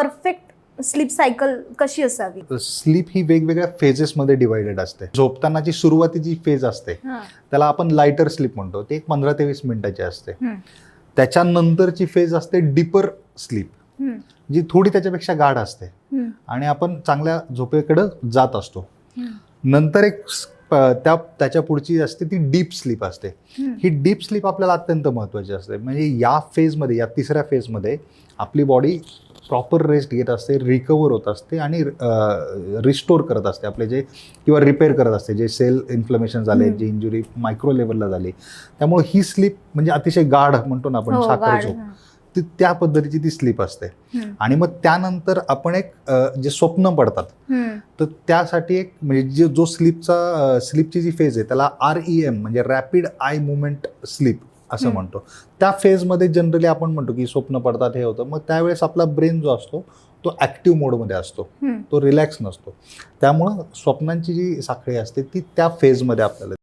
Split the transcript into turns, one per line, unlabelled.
Perfect sleep cycle कशी असावी
sleep ही वेगवेगळ्या फेजेसमध्ये डिवायडेड असते झोपतानाची सुरुवातीची फेज असते. त्याला आपण लायटर स्लीप म्हणतो ते एक पंधरा ते वीस मिनिटाची असते. त्याच्यानंतरची फेज असते डिपर स्लीप. जी थोडी त्याच्यापेक्षा गाढ असते. आणि आपण चांगल्या झोपेकडं जात असतो. नंतर एक त्या त्याच्या पुढची असते ती डीप स्लीप असते. ही डीप स्लीप आपल्याला अत्यंत महत्त्वाची असते म्हणजे या फेजमध्ये या तिसऱ्या फेजमध्ये आपली बॉडी प्रॉपर रेस्ट घेत असते रिकवर होत असते आणि रिस्टोर करत असते आपले जे किंवा रिपेअर करत असते जे सेल इन्फ्लमेशन झाले. जे इंजुरी मायक्रो लेवलला झाली त्यामुळे ही स्लीप म्हणजे अतिशय गाढ म्हणतो ना आपण
हो,
साखर झोप. ती त्या पद्धतीची ती स्लीप असते. आणि मग त्यानंतर आपण एक जे स्वप्न पडतात. तर त्यासाठी एक म्हणजे जे जो स्लीपचा स्लीपची जी फेज आहे त्याला आर ई एम म्हणजे रॅपिड आय मुवमेंट स्लीप असं. म्हणतो त्या फेजमध्ये जनरली आपण म्हणतो की स्वप्न पडतात हे होतं मग त्यावेळेस आपला ब्रेन जो असतो तो ॲक्टिव्ह मोडमध्ये असतो. तो रिलॅक्स नसतो त्यामुळं स्वप्नांची जी साखळी असते ती त्या फेजमध्ये आपल्याला